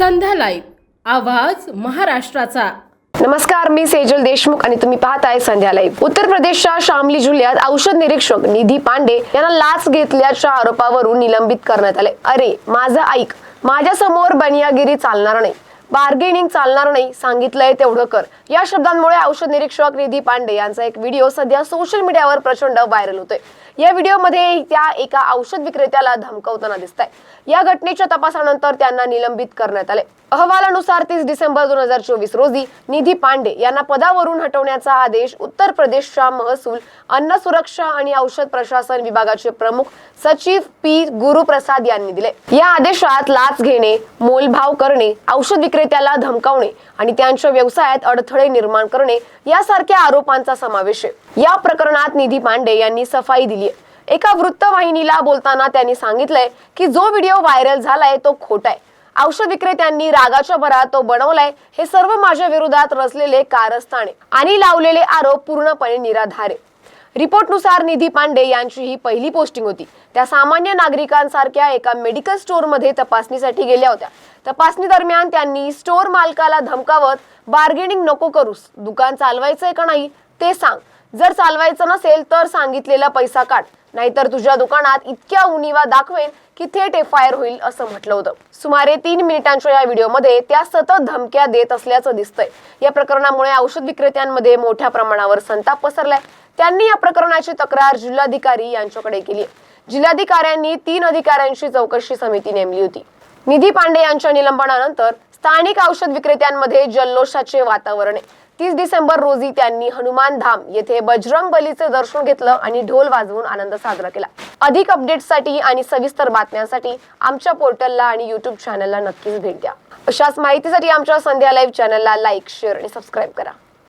संध्या live. आवाज महाराष्ट्राचा. नमस्कार मी सेजल देशमुख आणि तुम्ही पाहताय संध्या लाईव्ह. उत्तर प्रदेशच्या शामली जिल्ह्यात औषध निरीक्षक निधी पांडे यांना लाच घेतल्याच्या आरोपावरून निलंबित करण्यात आले. अरे माझं ऐक माझ्यासमोर बनियागिरी चालणार नाही. बार्गेनिंग चालणार नाही सांगितलंय तेवढं कर. या शब्दांमुळे औषध निरीक्षक निधी पांडे यांचा एक व्हिडिओ सध्या सोशल मीडियावर प्रचंड व्हायरल होतोय. या व्हिडिओमध्ये त्या एका औषध विक्रेत्याला धमकावताना दिसत आहे या घटनेच्या तपासानंतर त्यांना निलंबित करण्यात आले. अहवालानुसार तीस डिसेंबर दोन हजार चोवीस रोजी निधी पांडे यांना पदावरून हटवण्याचा आदेश उत्तर प्रदेशच्या महसूल अन्न सुरक्षा आणि औषध प्रशासन विभागाचे प्रमुख सचिव पी गुरुप्रसाद यांनी दिले. या आदेशात लाच घेणे मोलभाव करणे औषध विक्रे विक्रेत्याला धमकावणे आणि त्यांच्या व्यवसायात अडथळे निर्माण करणे यासारख्या आरोपांचा समावेश आहे. या प्रकरणात निधी पांडे यांनी सफाई दिली आहे. एका वृत्तवाहिनीला बोलताना त्यांनी सांगितलंय की जो व्हिडिओ व्हायरल झालाय तो खोटा आहे. औषध विक्रेत्यांनी रागाच्या भरात तो बनवलाय हे सर्व माझ्या विरोधात रचलेले कारस्थाने आणि लावलेले आरोप पूर्णपणे निराधार रिपोर्टनुसार निधी पांडे यांची ही पहिली पोस्टिंग होती. त्या सामान्य नागरिकांसारख्या एका मेडिकल स्टोअरमध्ये तपासणीसाठी गेल्या होत्या. तपासणी दरम्यान त्यांनी स्टोअर मालकाला धमकावत बार्गेनिंग नको करूस. दुकान चालवायचंय का नाही ते सांग. जर चालवायचं नसेल तर सांगितलेला पैसा काढ. नाहीतर तुझ्या दुकानात इतक्या उणीवा दाखवेन की थेट एफ आय आर होईल असं म्हटलं होतं. सुमारे तीन मिनिटांच्या या व्हिडिओमध्ये त्या सतत धमक्या देत असल्याचं दिसतंय. या प्रकरणामुळे औषध विक्रेत्यांमध्ये मोठ्या प्रमाणावर संताप पसरलाय. त्यांनी या प्रकरणाची तक्रार जिल्हाधिकारी यांच्याकडे केली आहे जिल्हाधिकाऱ्यांनी तीन अधिकाऱ्यांची चौकशी समिती नेमली होती. निधी पांडे यांच्या निलंबनानंतर स्थानिक औषध विक्रेत्यांमध्ये जल्लोषाचे वातावरण आहे. तीस डिसेंबर रोजी त्यांनी हनुमान धाम येथे बजरंग बलीचे दर्शन घेतलं आणि ढोल वाजवून आनंद साजरा केला. अधिक अपडेट्ससाठी आणि सविस्तर बातम्यांसाठी आमच्या पोर्टलला आणि युट्यूब चॅनलला नक्कीच भेट द्या. अशाच माहितीसाठी आमच्या संध्या लाईव्ह चॅनलला लाईक शेअर आणि सबस्क्राईब करा.